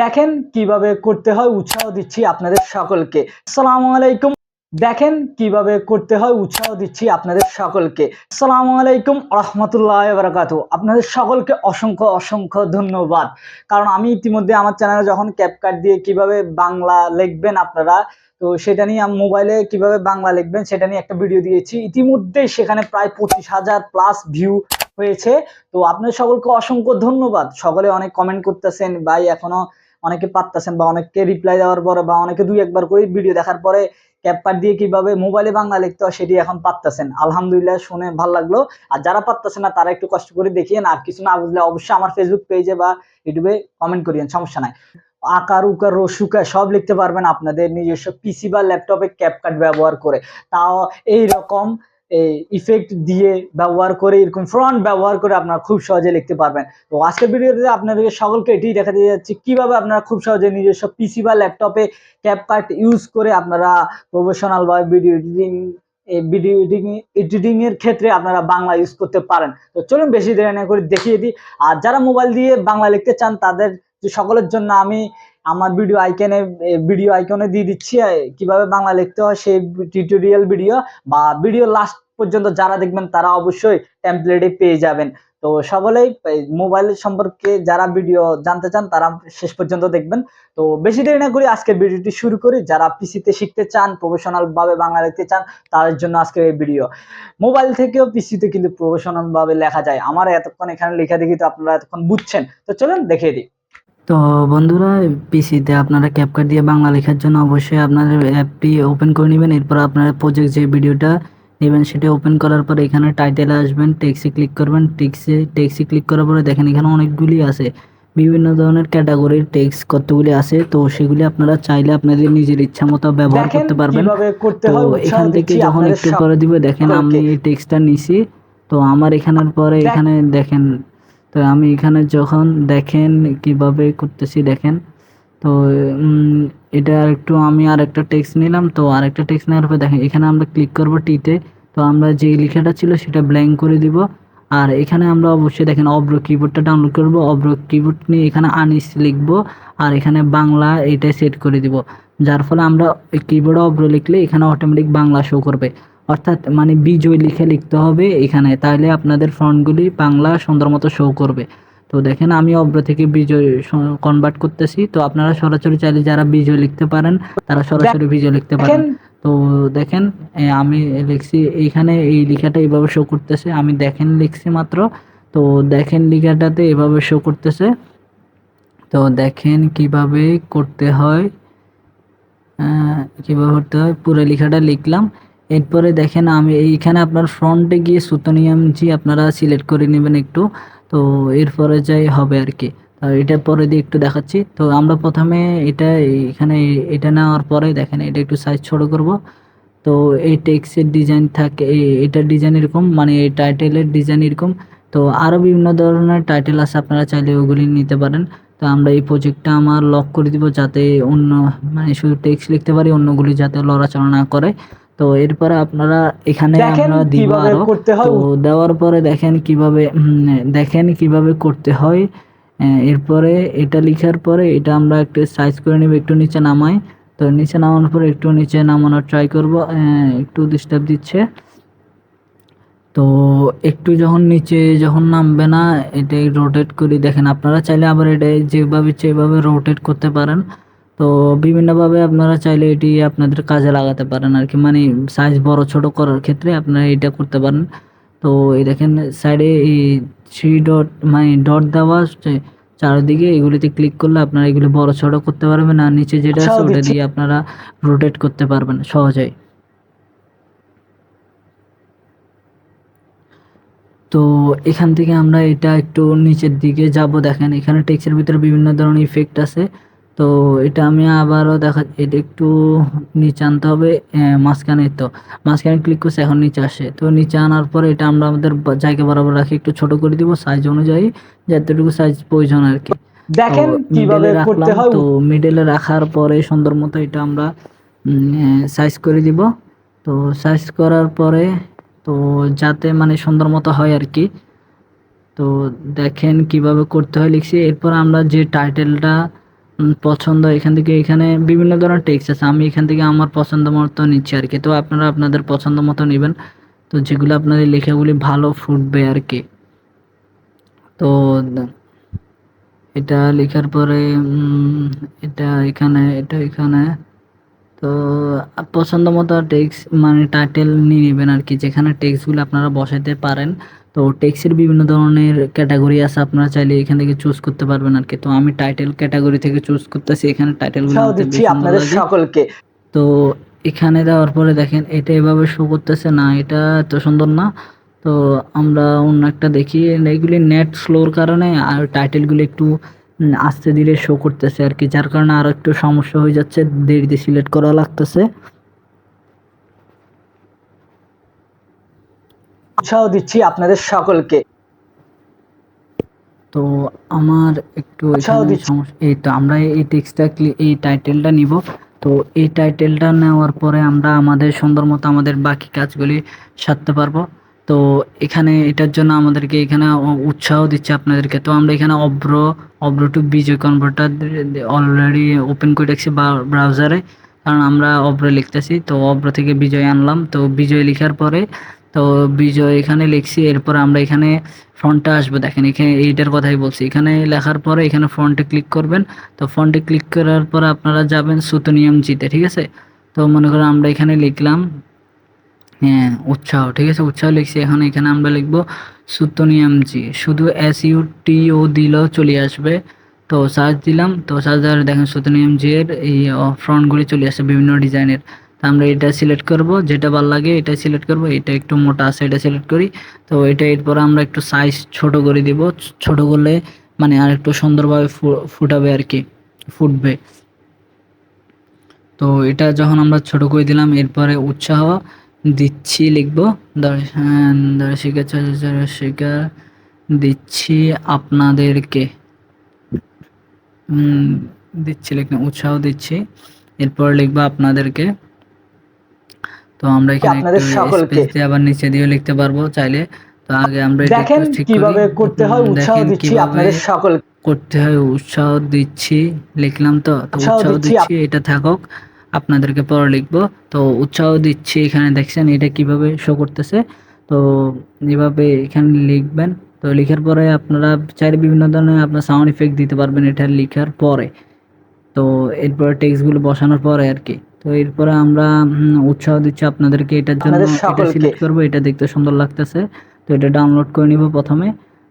দেখেন কীভাবে করতে হয়, উৎসাহ দিচ্ছি আপনাদের সকলকে। আসসালামু আলাইকুম। দেখেন কীভাবে করতে হয়, উৎসাহ দিচ্ছি আপনাদের সকলকে। সালাম আলাইকুম রহমতুল্লাহ বারাকাতু আপনাদের সকলকে অসংখ্য অসংখ্য ধন্যবাদ। কারণ আমি ইতিমধ্যে আমার চ্যানেলে যখন ক্যাপকাট দিয়ে কীভাবে বাংলা লিখবেন আপনারা, তো সেটা নিয়ে আমি মোবাইলে কীভাবে বাংলা লিখবেন সেটা নিয়ে একটা ভিডিও দিয়েছি। ইতিমধ্যেই সেখানে প্রায় পঁচিশ হাজার প্লাস ভিউ হয়েছে। তো আপনাদের সকলকে অসংখ্য ধন্যবাদ। সকলে অনেক কমেন্ট করতেছেন, ভাই, এখনও অনেকে পারতেছেন বা অনেককে রিপ্লাই দেওয়ার পরে বা অনেকে দুই একবার করে ভিডিও দেখার পরে ক্যাপকাট দিয়ে কীভাবে মোবাইলে বাংলা লিখতে হয় সেটি এখন পারতেছেন আলহামদুলিল্লাহ শুনে ভালো লাগল। আর যারা পারতেছেন না, তারা একটু কষ্ট করে দেখিয়েন আর কিছু না বুঝলে অবশ্যই আমার ফেসবুক পেজে বা ইউটিউবে কমেন্ট করিয়েন, সমস্যা নাই। আকার, উকার রসুকা সব লিখতে পারবেন আপনাদের নিজস্ব পিসি বা ল্যাপটপে ক্যাপকাট ব্যবহার করে। তাও এই রকম ইফেক্ট দিয়ে ব্যবহার করে, এরকম ফ্রন্ট ব্যবহার করে আপনারা খুব সহজে লিখতে পারবেন। তো আজকের ভিডিওতে আপনাদেরকে সকলকে এটি দেখাতে যাচ্ছি, কীভাবে আপনারা খুব সহজে নিজস্ব পিসি বা ল্যাপটপে ক্যাপকাট ইউজ করে আপনারা প্রফেশনাল বা video editing video editing editing এর ক্ষেত্রে আপনারা বাংলা ইউজ করতে পারেন। তো চলুন বেশি দেরি না করে দেখিয়ে দিই। আর যারা মোবাইল দিয়ে বাংলা লিখতে চান, তাদের সকলের জন্য আমি আমার ভিডিও আইকনে ভিডিও আইকনে দিয়ে দিচ্ছি কীভাবে বাংলা লিখতে হয় সেই টিউটোরিয়াল ভিডিও বা ভিডিও লাস্ট পর্যন্ত যারা দেখবেন তারা অবশ্যই টেমপ্লেটে পেয়ে যাবেন। তো সকলেই মোবাইল সম্পর্কে যারা ভিডিও জানতে চান তারা শেষ পর্যন্ত দেখবেন। তো বেশি দেরি না করে আজকের ভিডিওটি শুরু করি। যারা পিসিতে শিখতে চান প্রফেশনাল ভাবে বাংলা লিখতে চান, তাদের জন্য আজকের এই ভিডিও মোবাইল থেকেও পিসিতে কিন্তু প্রফেশনাল ভাবে লেখা যায়। আমার এতক্ষণ এখানে লেখা দেখি তো আপনারা এতক্ষণ বুঝছেন। তো চলুন দেখিয়ে দিই। তো বন্ধুরা পিসিতে আপনারা ক্যাপকাট দিয়ে বাংলা লেখার জন্য অবশ্যই আপনাদের অ্যাপটি ওপেন করে নেবেন। এরপর আপনারা প্রজেক্ট যে ভিডিওটা নেবেন সেটা ওপেন করার পর এখানে টাইটেলে আসবেন টেক্সে ক্লিক করবেন। টেক্সে টেক্সে ক্লিক করার পরে দেখেন এখানে অনেকগুলি আছে। বিভিন্ন ধরনের ক্যাটাগরির টেক্স কতগুলি আছে তো সেগুলি আপনারা চাইলে আপনাদের নিজের ইচ্ছা মতো ব্যবহার করতে পারবেন। তো এখান থেকে যখন একটু পরে দিবে দেখেন আমি এই টেক্সটটা নিছি। তো আমার এখানের পরে এখানে দেখেন তো আমি এখানে যখন দেখেন কীভাবে করতেছি দেখেন, তো এটা আর একটু আমি আর একটা টেক্সট নিলাম, তো আর একটা টেক্সট নেওয়ার পর দেখেন, এখানে আমরা ক্লিক করব টিতে তো আমরা যে লেখাটা ছিল সেটা ব্ল্যাঙ্ক করে দিব। আর এখানে আমরা অবশ্যই দেখেন অব্র কিবোর্ডটা ডাউনলোড করব, অব্র কিবোর্ড নিয়ে এখানে আনিস লিখব, আর এখানে বাংলা এটা সেট করে দিব। যার ফলে আমরা কিবোর্ডে অব্র লিখলে এখানে অটোমেটিক বাংলা শো করবে। অর্থাৎ মানে বিজয় লিখে লিখতে হবে এখানে। তাহলে আপনাদের ফন্টগুলি বাংলা সুন্দর মতো শো করবে। তো দেখেন আমি অব্র থেকে বিজয় কনভার্ট করতেছি। তো আপনারা সরাসরি চাইলে যারা বিজয় লিখতে পারেন তারা সরাসরি বিজয় লিখতে পারেন। তো দেখেন আমি লিখছি এইখানে এই লেখাটা এইভাবে শো করতেছে। আমি দেখেন লিখছি মাত্র। তো দেখেন লেখাটাতে এভাবে শো করতেছে। তো দেখেন কীভাবে করতে হয়। কীভাবে করতে হয় পুরো লেখাটা লিখলাম। এরপরে দেখেন, আমি এইখানে আপনার ফ্রন্টে গিয়ে সুতনিয়াম জি আপনারা সিলেক্ট করে নেবেন একটু। তো এরপরে যাই হবে আর কি। এটা পরে দিয়ে একটু দেখাচ্ছি। তো আমরা প্রথমে এটা এখানে এটা নেওয়ার পরে দেখেন, এটা একটু সাইজ ছোট করব। তো এই টেক্সের ডিজাইন থাকে এটার ডিজাইন এরকম মানে এই টাইটেলের ডিজাইন এরকম। তো আরও বিভিন্ন ধরনের টাইটেল আছে, আপনারা চাইলে ওগুলি নিতে পারেন। তো আমরা এই প্রজেক্টটা আমার লক করে দিব যাতে অন্য মানে শুধু টেক্সট লিখতে পারি, অন্যগুলি যাতে লড়াচড়া না করে। তো এরপরে আপনারা এখানে আমরা দিব আরও। তো দেওয়ার পরে দেখেন কীভাবে দেখেন কীভাবে করতে হয়। এরপরে এটা লিখার পরে এটা আমরা একটু সাইজ করে নেব একটু নিচে নামাই। তো নিচে নামানোর পরে একটু নিচে নামানোর ট্রাই করব। একটু ডিস্টার্ব দিচ্ছে। তো একটু যখন নিচে যখন নামবে না এটা রোটেট করি। দেখেন আপনারা চাইলে আবার এটা যেভাবে ইচ্ছে এভাবে রোটেট করতে পারেন। তো বিভিন্নভাবে আপনারা চাইলে এটি আপনাদের কাজে লাগাতে পারেন আর কি মানে সাইজ বড় ছোট করার ক্ষেত্রে আপনারা এটা করতে পারেন। তো এই দেখেন সাইডে এই থ্রি ডট মানে ডট দেওয়া চারিদিকে। এগুলিতে ক্লিক করলে আপনারা এগুলি বড় ছোট করতে পারবেন আর নিচে যেটা আছে ওটা দিয়ে আপনারা রোটেট করতে পারবেন সহজেই। তো এখান থেকে আমরা এটা একটু নিচের দিকে যাব। দেখেন এখানে টেক্সের ভিতরে বিভিন্ন ধরনের ইফেক্ট আছে। তো এটা আমি আবারও দেখা এটা একটু নিচে আনতে হবে মাঝখানে তো। মাঝখানে ক্লিক করছে এখন নিচে আসে। তো নিচে আনার পরে এটা আমরা আমাদের জায়গা বরাবর রাখি একটু ছোট করে দিব সাইজ অনুযায়ী যতটুকু সাইজ প্রয়োজন আর কি। দেখেন তো কীভাবে করতে হয়। তো মিডলে রাখার পরে সুন্দর মতো এটা আমরা সাইজ করে দিব। তো সাইজ করার পরে তো যাতে মানে সুন্দর মতো হয় আর কি। তো দেখেন কীভাবে করতে হয় লিখছি। এরপর আমরা যে টাইটেলটা পছন্দ। এখান থেকে এখানে বিভিন্ন ধরনের টেক্সট আছে। আমি এখান থেকে আমার পছন্দ মতো নিচ্ছি আর কি। তো আপনারা আপনাদের পছন্দ মতো নেবেন। তো যেগুলো আপনাদের লেখাগুলি ভালো ফুটবে আর কি। তো এটা লেখার পরে এটা এখানে এটা এখানে। তো পছন্দ মতো টেক্সট মানে টাইটেল নিয়ে নেবেন আর কি। যেখানে টেক্সটগুলো আপনারা বসাতে পারেন। তো টেক্সটের বিভিন্ন ধরনের ক্যাটাগরি আছে আপনারা চাইলে এখান থেকে চুজ করতে পারবেন আর কি তো আমি টাইটেল ক্যাটাগরি থেকে চুজ করতেছি এখানে টাইটেলগুলো আপনাদের সকলকে। তো এখানে দেওয়ার পরে দেখেন এটা এভাবে শো করতেছে না এটা এত সুন্দর না। তো আমরা অন্য একটা দেখি এগুলি নেট স্লোর কারণে আর টাইটেলগুলি একটু আস্তে ধীরে শো করতেছে আর কি যার কারণে আরও একটু সমস্যা হয়ে যাচ্ছে দেরিতে সিলেক্ট করা লাগতেছে। উৎসাহ দিচ্ছি আপনাদের সকলকে। তো আমার একটু এই তো আমরা এই টেক্সটটা এই টাইটেলটা নিব। তো এই টাইটেলটা নেওয়ার পরে আমরা আমাদের সুন্দর মতো আমাদের বাকি কাজগুলি সারতে পারব। তো এখানে এটার জন্য আমাদেরকে এখানে উৎসাহ দিচ্ছে আপনাদেরকে। তো আমরা এখানে Avro Avro to Bijoy converter already open করে রাখছি ব্রাউজারে কারণ আমরা অব্র লিখতেছি তো অব্র থেকে বিজয় আনলাম। তো বিজয় লেখার পরে তো বিজয় এখানে লিখছি, এরপর আমরা এখানে ফ্রন্টে আসব। দেখেন এখানে এইটার কথাই বলছি। এখানে লেখার পরে এখানে ফ্রন্টে ক্লিক করবেন। তো ফ্রন্টে ক্লিক করার পর আপনারা যাবেন সুতনিয়ম জিতে ঠিক আছে? তো মনে করেন আমরা এখানে লিখলাম হ্যাঁ উৎসাহ, ঠিক আছে? উৎসাহ লিখছি, এখন এখানে আমরা লিখব সুতনিয়ম জি। শুধু এস ইউ টি ও দিলেও চলে আসবে। তো সার্চ দিলাম, তো সার্চ দেওয়ার দেখেন সুতনিয়ম জি এর এই ফ্রন্টগুলি চলে আসে বিভিন্ন ডিজাইনের আমরা এটা সিলেক্ট করব, যেটা ভালো লাগে এটা সিলেক্ট করব, এটা একটু মোটা আছে এটা সিলেক্ট করি। তো এটা এরপর আমরা একটু সাইজ ছোট করে দিব, ছোট করলে মানে আর একটু সুন্দরভাবে ফুটাবে আর কি, ফুটবে। তো এটা যখন আমরা ছোট করে দিলাম, এরপরে উৎসাহ দিচ্ছি লিখব দর্শিকা দর্শিকা দিচ্ছি আপনাদেরকে। দিচ্ছি লিখলাম উৎসাহ দিচ্ছি। এরপর লিখব আপনাদেরকে। তো আমরা এখানে আপনাদের একটু সকলকে। আবার নিচে দিয়ে লিখতে পারব চাইলে। তো আগে আমরা দেখেন ঠিক করি। কীভাবে করতে হয় উৎসাহ দিচ্ছি আপনাদের সকল করতে হয় উৎসাহ দিচ্ছি। লিখলাম তো তো উৎসাহ দিচ্ছি এটা থাকুক। আপনাদেরকে পরে লিখব। তো উৎসাহ দিচ্ছি এখানে দেখছেন এটা কীভাবে শো করতেছে। তো এভাবে এখানে লিখবেন। তো লেখার পরে আপনারা চাইলে বিভিন্ন ধরনের আপনার সাউন্ড ইফেক্ট দিতে পারবেন এটা লেখার পরে। তো এরপরে টেক্সটগুলো বসানোর পরে আর কি। তো এরপরে আমরা উৎসাহ দিচ্ছি আপনাদেরকে এটার জন্য এটা সিলেক্ট করব এটা দেখতে সুন্দর লাগতেছে। তো এটা ডাউনলোড করে নিব প্রথমে।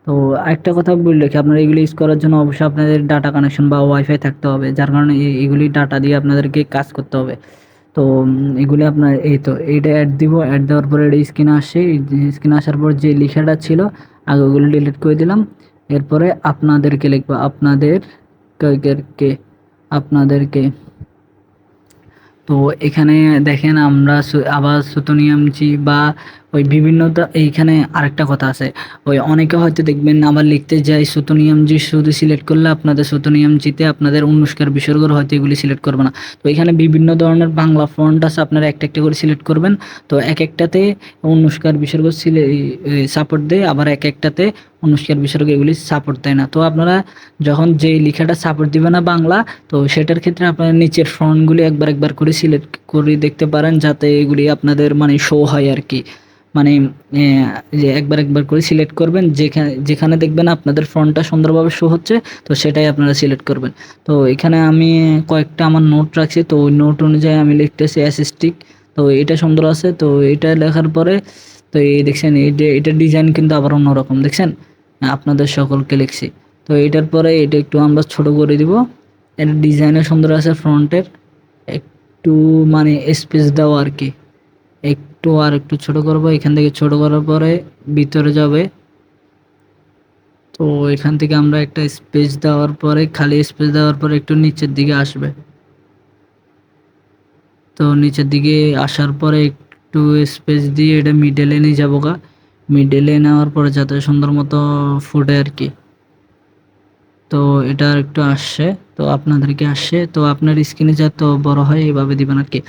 তো একটা কথা বললে কি আপনারা এগুলি ইউজ করার জন্য অবশ্যই আপনাদের ডাটা কানেকশন বা ওয়াইফাই থাকতে হবে যার কারণে এগুলি ডাটা দিয়ে আপনাদেরকে কাজ করতে হবে। তো এগুলি আপনার এই তো এইটা অ্যাড দিব অ্যাড দেওয়ার পরে এটা স্ক্রিনে আসে স্ক্রিনে আসার পর যে লেখাটা ছিল আগে ওগুলো ডিলিট করে দিলাম। এরপরে আপনাদেরকে লিখব আপনাদের কে আপনাদেরকে তো এখানে দেখেন আমরা আবার সুতনিয়ামজি বা ওই বিভিন্নতা, এইখানে আরেকটা কথা আছে। ওই অনেকে হয়তো দেখবেন আবার লিখতে যাই সুতনিয়ামজি শুধু সিলেক্ট করলে আপনাদের সুতনিয়ামজিতে আপনাদের অনুষ্কার বিসর্গ হয়তো এগুলি সিলেক্ট করবে না। তো এখানে বিভিন্ন ধরনের বাংলা ফন্ট আছে, আপনারা একটা একটা করে সিলেক্ট করবেন। তো এক একটাতে অনুষ্কার বিসর্গ সাপোর্ট দেয়, আবার এক একটাতে অনুষ্কার বিসর্গ এগুলি সাপোর্ট দেয় না। তো আপনারা যখন যে লেখাটা সাপোর্ট দিবে না বাংলা, তো সেটার ক্ষেত্রে আপনারা নিচের ফ্রন্টগুলি একবার একবার করে সিলেক্ট করে দেখতে পারেন, যাতে এগুলি আপনাদের মানে শো হয় আর কি। মানে যে একবার একবার করে সিলেক্ট করবেন যেখানে যেখানে দেখবেন আপনাদের ফ্রন্টটা সুন্দরভাবে শো হচ্ছে, তো সেটাই আপনারা সিলেক্ট করবেন। তো এখানে আমি কয়েকটা আমার নোট রাখছি, তো ওই নোট অনুযায়ী আমি লিখতেছি অ্যাসিস্টিক তো এটা সুন্দর আছে, তো এটা লেখার পরে, তো এই দেখছেন এটা এটার ডিজাইন কিন্তু আবার অন্যরকম, দেখছেন? আপনাদের সকলকে লিখছি। তো এটার পরে এটা একটু আমরা ছোট করে দিব। এর ডিজাইনও সুন্দর আছে ফ্রন্টের একটু মানে স্পেস দেওয়া আর কি একটু আর একটু ছোট করব, এখান থেকে ছোট করার পরে ভিতরে যাবে। তো এখান থেকে আমরা একটা স্পেস দেওয়ার পরে, খালি স্পেস দেওয়ার পরে একটু নিচের দিকে আসবে। তো নিচের দিকে আসার পরে একটু স্পেস দিয়ে এটা মিডলে নিয়ে যাব গা। মিডলে নেওয়ার পরে যাতে সুন্দর মতো ফুটে আর কি। তো এটা একটু আসছে, তো আপনাদেরকে আসছে, তো আপনার স্ক্রিনে যত বড় হয় এইভাবে দিবেন আর কি।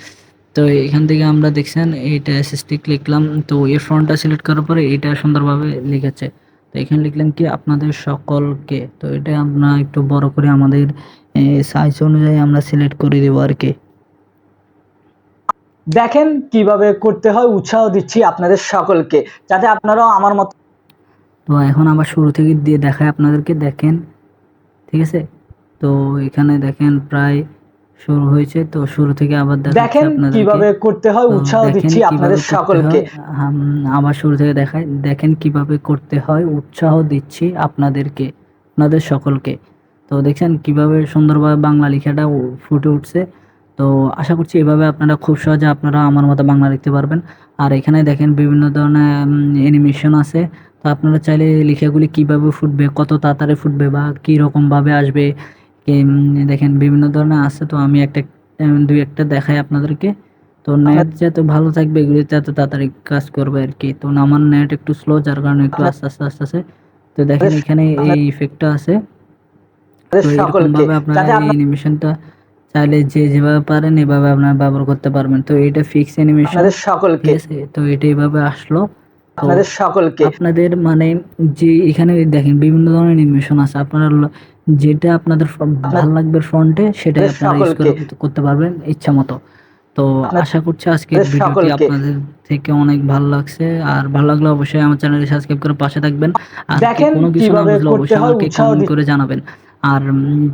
তো এখান থেকে আমরা দেখছেন এইটা অ্যাসিস্টিক লিখলাম। তো এই ফ্রন্টটা সিলেক্ট করার পরে এটা সুন্দরভাবে লিখেছে। তো এখানে লিখলাম কি আপনাদের সকলকে তো এটা আমরা একটু বড় করে আমাদের সাইজ অনুযায়ী আমরা সিলেক্ট করে দেবো আর কি। দেখেন কীভাবে করতে হয় উৎসাহ দিচ্ছি আপনাদের সকলকে যাতে আপনারাও আমার মত তো এখন আবার শুরু থেকে দিয়ে দেখায় আপনাদেরকে দেখেন ঠিক আছে? তো এখানে দেখেন প্রায় শুরু হয়েছে। তো শুরু থেকে আবার দেখেন কীভাবে করতে হয় উৎসাহ দিচ্ছি আপনাদের সকলকে। আম, আবার শুরু থেকে দেখায় দেখেন কীভাবে করতে হয় উৎসাহ দিচ্ছি আপনাদেরকে আপনাদের সকলকে। তো দেখছেন কীভাবে সুন্দরভাবে বাংলা লেখাটা ফুটে উঠছে। তো আশা করছি এভাবে আপনারা খুব সহজে আপনারা আমার মতো বাংলা লিখতে পারবেন। আর এখানে দেখেন বিভিন্ন ধরনের অ্যানিমেশন আছে। তো আপনারা চাইলে লেখাগুলি কীভাবে ফুটবে কত তাড়াতাড়ি ফুটবে বা কী রকমভাবে আসবে দেখেন বিভিন্ন ধরনের আছে তো আমি একটা দুই একটা দেখাই আপনাদেরকে। তো নেট যত ভালো থাকবে এগুলিতে এত তাড়াতাড়ি কাজ করবে আর কি। তো আমার নেট একটু স্লো যার কারণে একটু আস্তে আস্তে আস্তে আস্তে। তো দেখেন এখানে এই ইফেক্টটা আছে। তো আপনাদের এরকম সকলকে। ভাবে আপনারা এই অ্যানিমেশনটা চাইলে যে যেভাবে পারেন এভাবে আপনারা ব্যবহার করতে পারবেন। তো এটা ফিক্স অ্যানিমেশন আপনাদের সকলকে। তো এটা এইভাবে আসলো। আপনাদের সকলকে। আপনাদের মানে যে এখানে দেখেন বিভিন্ন ধরনের অ্যানিমেশন আছে। আপনারা যেটা আপনাদের ভালো লাগবে ফ্রন্টে সেটা আপনারা ইউজ করতে পারবেন ইচ্ছা মতো। তো আশা করছি আজকে ভিডিওটি আপনাদের থেকে অনেক ভালো লাগছে। আর ভালো লাগলে অবশ্যই আমার চ্যানেলটি সাবস্ক্রাইব করে পাশে থাকবেন। আর কোনো কিছু না বুঝলে অবশ্যই আমাকে কমেন্ট করে জানাবেন। আর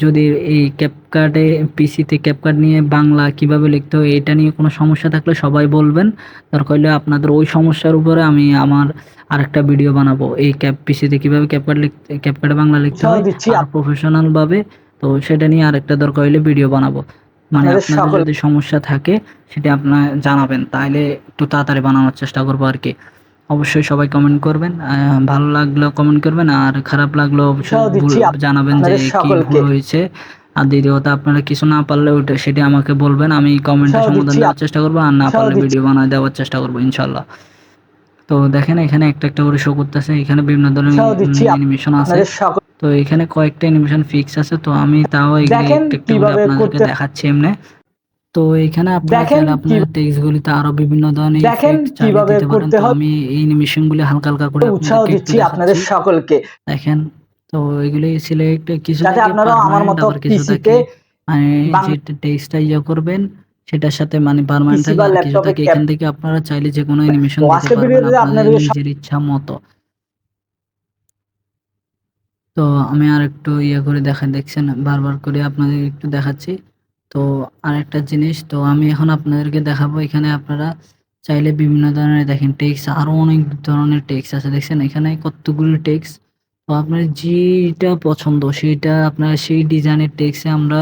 যদি এই ক্যাপকার্ডে পিসিতে ক্যাপকার্ড নিয়ে বাংলা কীভাবে লিখতে হয় এটা নিয়ে কোনো সমস্যা থাকলে সবাই বলবেন। দরকার হলে আপনাদের ওই সমস্যার উপরে আমি আমার আরেকটা ভিডিও বানাবো। এই ক্যাপ পিসিতে কীভাবে ক্যাপকার্ড লিখতে ক্যাপকার্ডে বাংলা লিখতে হয় আর প্রফেশনাল ভাবে তো সেটা নিয়ে আরেকটা দরকার হলে ভিডিও বানাবো। মানে আপনাদের আপনাদের যদি সমস্যা থাকে সেটা আপনার জানাবেন তাহলে একটু তাড়াতাড়ি বানানোর চেষ্টা করব আর কি। অবশ্যই সবাই কমেন্ট করবেন ভালো লাগলেও কমেন্ট করবেন আর খারাপ অবশ্যই দিচ্ছি জানাবেন যে কি ভুল হয়েছে। আর দ্বিতীয়ত আপনারা কিছু না পারলে ওটা সেটা আমাকে বলবেন আমি কমেন্টে সমাধান দেওয়ার চেষ্টা করব আর না পারলে ভিডিও বানায় দেওয়ার চেষ্টা করব ইনশাল্লাহ তো দেখেন এখানে একটা একটা করে শো করতেছে এখানে বিভিন্ন ধরনের অ্যানিমেশন আছে। তো এখানে কয়েকটা অ্যানিমেশন ফিক্স আছে তো আমি তাও একটা একটা করে আপনাদেরকে দেখাচ্ছি এমনি। তো এখানে আপনারা আপনার টেক্সট গুলিতে আরও বিভিন্ন ধরনের দেখেন কীভাবে করতে হয়। আমি এই অ্যানিমেশন গুলি হালকা হালকা করে উৎসাহ দিচ্ছি আপনাদের সকলকে। দেখেন তো এগুলি সিলেক্ট কিছু যাতে থাকে আপনারাও আমার মতো কিছু পিসিতে থাকে মানে যেটা টেক্সটটা ইয়ে করবেন সেটার সাথে মানে পার্মানেন্ট থাকে কিছু থাকে এখান থেকে আপনারা চাইলে যে কোনো অ্যানিমেশন দিতে পারবেন ভিডিওতে আপনাদের আপনাদের নিজের ইচ্ছা মতো। তো আমি আর একটু ইয়ে করে দেখা দেখছেন? বারবার করে আপনাদের একটু দেখাচ্ছি। তো আরেকটা জিনিস, তো আমি এখন আপনাদেরকে দেখাবো এখানে আপনারা চাইলে বিভিন্ন ধরনের, দেখেন, টেক্স, আরও অনেক ধরনের টেক্স আছে, দেখছেন? এখানে কতগুলো টেক্স। তো আপনার যেটা পছন্দ সেটা আপনার সেই ডিজাইনের টেক্সে আমরা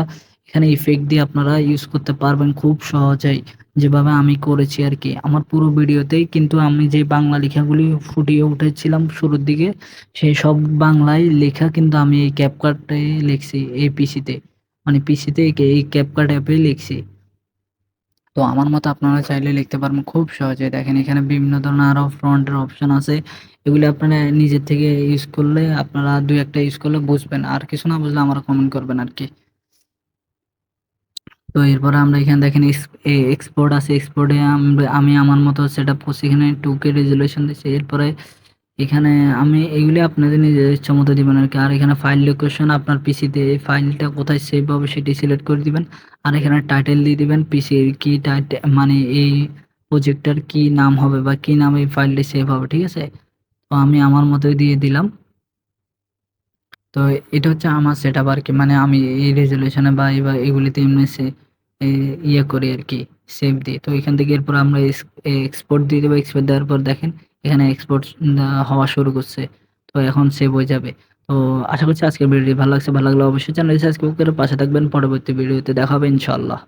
এখানে ইফেক্ট দিয়ে আপনারা ইউজ করতে পারবেন খুব সহজেই। যেভাবে আমি করেছি আর কি। আমার পুরো ভিডিওতেই কিন্তু আমি যে বাংলা লেখাগুলি ফুটিয়ে উঠেছিলাম শুরুর দিকে, সেই সব বাংলায় লেখা কিন্তু আমি এই ক্যাপকার্টে লিখছি এই পিসিতে মানে পিসিতে এই ক্যাপকার্ট অ্যাপে লিখছি। তো আমার মতো আপনারা চাইলে লিখতে পারবেন খুব সহজে। দেখেন এখানে বিভিন্ন ধরনের আরও ফ্রন্টের অপশন আছে। এগুলি আপনারা নিজের থেকে ইউজ করলে আপনারা দুই একটা ইউজ করলে বুঝবেন। আর কিছু না বুঝলে আমরা কমেন্ট করবেন আর কি তো এরপরে আমরা এখানে দেখেন এক্সপোর্ট আছে। এক্সপোর্টে আমি আমার মতো সেট আপ করছি। এখানে টু কে রেজুলেশন দিচ্ছি। এরপরে এখানে আমি এগুলি আপনাদের নিজের ইচ্ছা মতো দিবেন আর কি। আর এখানে ফাইল লোকেশন আপনার পিসিতে এই ফাইলটা কোথায় সেভ হবে সেটি সিলেক্ট করে দিবেন। আর এখানে টাইটেল দিয়ে দিবেন পিসির কি টাইটেল মানে এই প্রজেক্টটার কি নাম হবে বা কি নামে এই ফাইলটি সেভ হবে, ঠিক আছে? তো আমি আমার মতোই দিয়ে দিলাম। তো এটা হচ্ছে আমার সেট আপ আর কি মানে আমি এই রেজুলেশনে বা এই- বা এগুলিতে এমনি সে ইয়ে করি আর কি সেভ দিই তো এখান থেকে এরপর আমরা এক্সপোর্ট দিয়ে দেবো এক্সপোর্ট দেওয়ার পর দেখেন এখানে এক্সপোর্ট হওয়া শুরু করছে। তো এখন সেভ হয়ে যাবে। তো আশা করছি আজকের ভিডিওটি ভালো লাগছে। ভালো লাগলে অবশ্যই চ্যানেল সাবস্ক্রাইব করে পাশে থাকবেন। পরবর্তী ভিডিওতে দেখা হবে ইনশাল্লাহ